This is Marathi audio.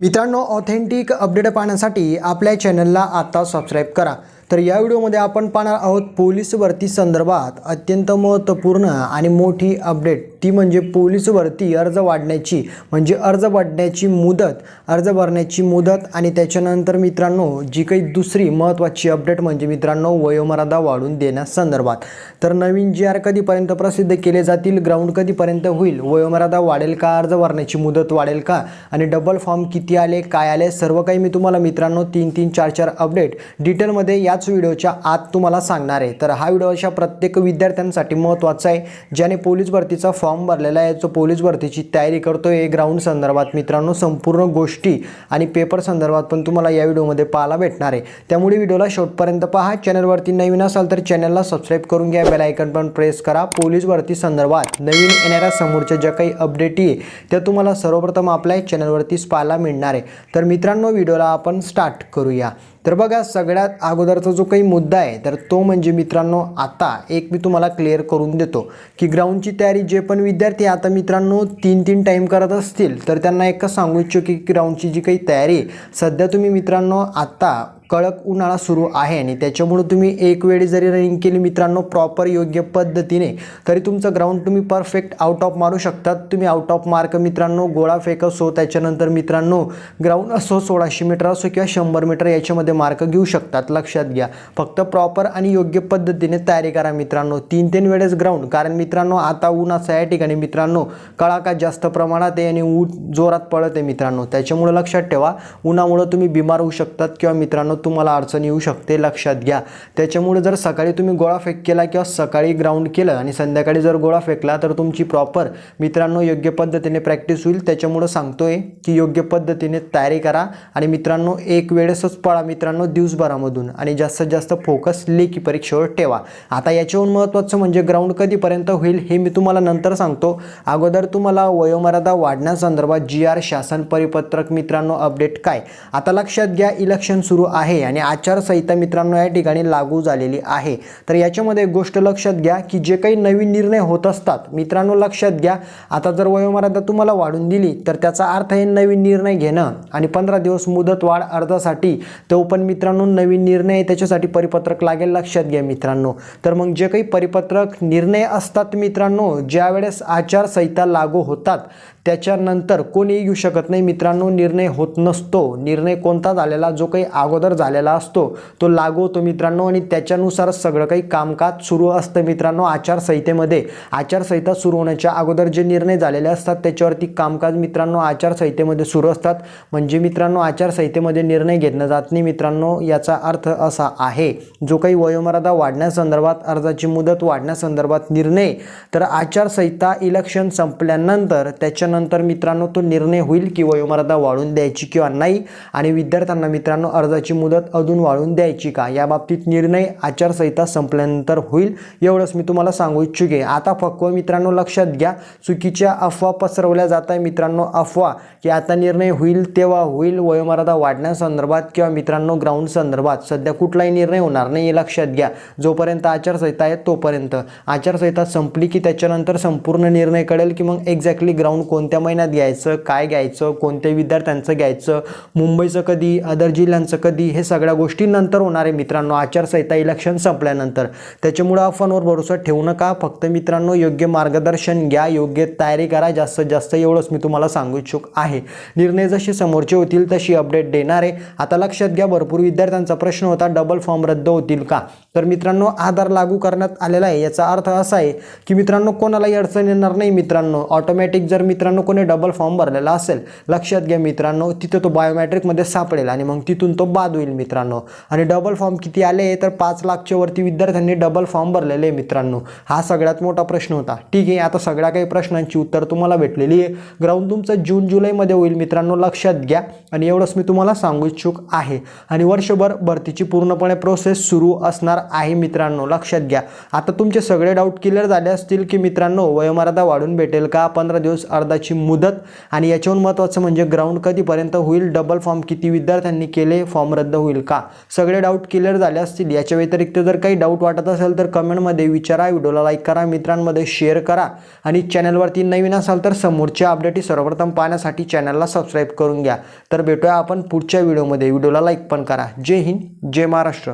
मित्रांनो ऑथेंटिक अपडेट पाहण्यासाठी आपल्या चॅनलला आता सबस्क्राईब करा. तर या व्हिडिओमध्ये आपण पाहणार आहोत पोलीस भरती संदर्भात अत्यंत महत्त्वपूर्ण आणि मोठी अपडेट ती म्हणजे पोलीस भरती अर्ज वाढण्याची. म्हणजे अर्ज वाढण्याची मुदत अर्ज भरण्याची मुदत आणि त्याच्यानंतर मित्रांनो जी काही दुसरी महत्त्वाची अपडेट म्हणजे मित्रांनो वयोमर्यादा वाढून देण्यासंदर्भात तर नवीन जी आर कधीपर्यंत प्रसिद्ध केले जातील ग्राउंड कधीपर्यंत होईल वयोमर्यादा वाढेल का अर्ज भरण्याची मुदत वाढेल का आणि डबल फॉर्म किती आले काय आले सर्व काही मी तुम्हाला मित्रांनो तीन तीन चार चार अपडेट डिटेलमध्ये याच व्हिडिओच्या आत तुम्हाला सांगणार आहे. तर हा व्हिडिओ अशा प्रत्येक विद्यार्थ्यांसाठी महत्त्वाचा आहे ज्याने पोलीस भरतीचा फॉर्म फॉर्म भरलेला आहे जो पोलीस भरतीची तयारी आहे ग्राउंड संदर्भात. मित्रांनो संपूर्ण गोष्टी आणि पेपर संदर्भात पण तुम्हाला या व्हिडिओमध्ये पाहायला भेटणार आहे. त्यामुळे व्हिडिओला शेवटपर्यंत पहा. चॅनलवरती नवीन असाल तर चॅनलला सबस्क्राईब करून घ्या. बेल आयकन पण प्रेस करा. पोलीस भरती संदर्भात नवीन येणाऱ्या समोरच्या ज्या काही अपडेट आहे त्या तुम्हाला सर्वप्रथम आपल्या चॅनलवरतीच पाहायला मिळणार आहे. तर मित्रांनो व्हिडिओला आपण स्टार्ट करूया. तर बघा सगळ्यात अगोदरचा जो काही मुद्दा आहे तर तो म्हणजे मित्रांनो आता एक मी तुम्हाला क्लिअर करून देतो की ग्राउंडची तयारी जे पण विद्यार्थी आता मित्रांनो तीन तीन टाईम करत असतील तर त्यांना एकच सांगू इच्छितो की ग्राउंडची जी काही तयारी आहे, सध्या तुम्ही मित्रांनो आत्ता कडक उन्हाळा सुरू आहे आणि त्याच्यामुळं तुम्ही एक वेळी जरी रनिंग केली मित्रांनो प्रॉपर योग्य पद्धतीने तरी तुमचं ग्राउंड तुम्ही परफेक्ट आउट ऑफ मारू शकतात. तुम्ही आउट ऑफ मार्क मित्रांनो गोळा फेक असो त्याच्यानंतर मित्रांनो ग्राउंड असो सोळाशे मीटर असो किंवा शंभर मीटर याच्यामध्ये मार्क घेऊ शकतात. लक्षात घ्या. फक्त प्रॉपर आणि योग्य पद्धतीने तयारी करा मित्रांनो. तीन तीन वेळेस ग्राउंड कारण मित्रांनो आता ऊन असं या ठिकाणी मित्रांनो कळाका जास्त प्रमाणात आहे आणि ऊन जोरात पडत आहे मित्रांनो. त्याच्यामुळं लक्षात ठेवा. उन्हामुळं तुम्ही बिमार होऊ शकतात किंवा मित्रांनो तुम्हाला अडचण येऊ शकते लक्षात घ्या. त्याच्यामुळे जर सकाळी तुम्ही गोळा फेक केला किंवा सकाळी ग्राउंड केलं आणि संध्याकाळी जर गोळा फेकला तर तुमची प्रॉपर मित्रांनो योग्य पद्धतीने प्रॅक्टिस होईल. त्याच्यामुळं सांगतोय की योग्य पद्धतीने तयारी करा आणि मित्रांनो एक वेळेसच पळा मित्रांनो दिवसभरामधून आणि जास्तीत जास्त फोकस लेखी परीक्षेवर ठेवा. आता याच्याहून महत्त्वाचं म्हणजे ग्राउंड कधीपर्यंत होईल हे मी तुम्हाला नंतर सांगतो. अगोदर तुम्हाला वयोमर्यादा वाढण्यासंदर्भात जी आर शासन परिपत्रक मित्रांनो अपडेट काय? आता लक्षात घ्या इलेक्शन सुरू आहे. आणि आचारसंहिता मित्रांनो या ठिकाणी लागू झालेली आहे. तर याच्यामध्ये एक गोष्ट लक्षात घ्या की जे काही नवीन निर्णय होत असतात मित्रांनो लक्षात घ्या. आता जर वयोमर्यादा तुम्हाला वाढून दिली तर त्याचा अर्थ हे नवीन निर्णय घेणं आणि पंधरा दिवस मुदत वाढ अर्जासाठी. तो पण मित्रांनो नवीन निर्णय आहे, त्याच्यासाठी परिपत्रक लागेल लक्षात घ्या मित्रांनो. तर मग जे काही परिपत्रक निर्णय असतात मित्रांनो ज्या वेळेस आचारसंहिता लागू होतात त्याच्यानंतर कोणीही येऊ शकत नाही मित्रांनो निर्णय होत नसतो. निर्णय कोणता झालेला जो काही अगोदर झालेला असतो. तो लागू होतो मित्रांनो आणि त्याच्यानुसार सगळं काही कामकाज सुरू असतं मित्रांनो आचारसंहितेमध्ये. आचारसंहिता सुरू होण्याच्या अगोदर जे निर्णय झालेले असतात त्याच्यावरती कामकाज मित्रांनो आचारसंहितेमध्ये सुरू असतात. म्हणजे मित्रांनो आचारसंहितेमध्ये निर्णय घेतला जात नाही मित्रांनो याचा अर्थ असा आहे जो काही वयोमर्यादा वाढण्यासंदर्भात अर्जाची मुदत वाढण्यासंदर्भात निर्णय तर आचारसंहिता इलेक्शन संपल्यानंतर त्याच्यानंतर मित्रांनो तो निर्णय होईल की वयोमर्यादा वाढून द्यायची किंवा नाही. आणि विद्यार्थ्यांना मित्रांनो अर्जाची मुदत अजून वाढून द्यायची का? या बाबतीत निर्णय आचारसंहिता संपल्यानंतर होईल एवढंच मी तुम्हाला सांगू इच्छुके. आता फक्त मित्रांनो लक्षात घ्या. चुकीच्या अफवा पसरवल्या जात आहे मित्रांनो अफवा. की आता निर्णय होईल तेव्हा होईल. वयोमर्यादा वाढण्यासंदर्भात किंवा मित्रांनो ग्राउंड संदर्भात. सध्या कुठलाही निर्णय होणार नाही हे लक्षात घ्या. जोपर्यंत आचारसंहिता आहे तोपर्यंत. आचारसंहिता संपली की त्याच्यानंतर संपूर्ण निर्णय कळेल की मग एक्झॅक्टली ग्राउंड कोणत्या महिन्यात घ्यायचं काय घ्यायचं कोणत्या विद्यार्थ्यांचं घ्यायचं मुंबईचं कधी अदर जिल्ह्यांचं कधी हे सगळ्या गोष्टी नंतर होणार आहे मित्रांनो आचारसंहिता इलेक्शन संपल्यानंतर. त्याच्यामुळं अफवांवर भरोसा ठेवू नका. फक्त मित्रांनो योग्य मार्गदर्शन घ्या योग्य तयारी करा. जास्तीत जास्त एवढंच मी तुम्हाला सांगू इच्छुक आहे. निर्णय जसे समोरचे होतील तशी अपडेट देणार आहे. आता लक्षात घ्या भरपूर विद्यार्थ्यांचा प्रश्न होता डबल फॉर्म रद्द होतील का? तर मित्रांनो आधार लागू करण्यात आलेला आहे. याचा अर्थ असा आहे की मित्रांनो कोणालाही अडचण येणार नाही मित्रांनो. ऑटोमॅटिक जर मित्रांनो कोणी डबल फॉर्म भरलेला असेल लक्षात घ्या मित्रांनो तिथे तो बायोमॅट्रिकमध्ये सापडेल आणि मग तिथून तो बाद होईल. मित्रांनो. आणि डबल फॉर्म किती आले तर पाच लाखच्या वरती विद्यार्थ्यांनी डबल फॉर्म भरलेले आहे मित्रांनो. हा सगळ्यात मोठा प्रश्न होता. ठीक आहे आता सगळ्या काही प्रश्नांची उत्तर तुम्हाला भेटलेली आहे. ग्राउंड तुमचं जून जुलैमध्ये होईल मित्रांनो लक्षात घ्या. आणि एवढंच मी तुम्हाला सांगू इच्छुक आहे. आणि वर्षभर भरतीची पूर्णपणे प्रोसेस सुरू असणार आहे मित्रांनो लक्षात घ्या. आता तुमचे सगळे डाऊट क्लिअर झाले असतील की मित्रांनो वयोमर्यादा वाढून भेटेल का? पंधरा दिवस अर्धाची मुदत. आणि याच्याहून महत्त्वाचं म्हणजे ग्राउंड कधीपर्यंत होईल? डबल फॉर्म किती विद्यार्थ्यांनी केले? फॉर्म रद्द होईल का? सगळे डाऊट क्लिअर झाले असतील. याच्या व्यतिरिक्त जर काही डाऊट वाटत असेल तर कमेंटमध्ये विचारा. व्हिडिओला लाईक करा. मित्रांमध्ये शेअर करा. आणि चॅनलवरती नवीन असाल तर समोरच्या अपडेट सर्वप्रथम पाहण्यासाठी चॅनलला सबस्क्राईब करून घ्या. तर भेटूया आपण पुढच्या व्हिडिओमध्ये व्हिडिओला लाईक पण करा. जय हिंद. जय महाराष्ट्र.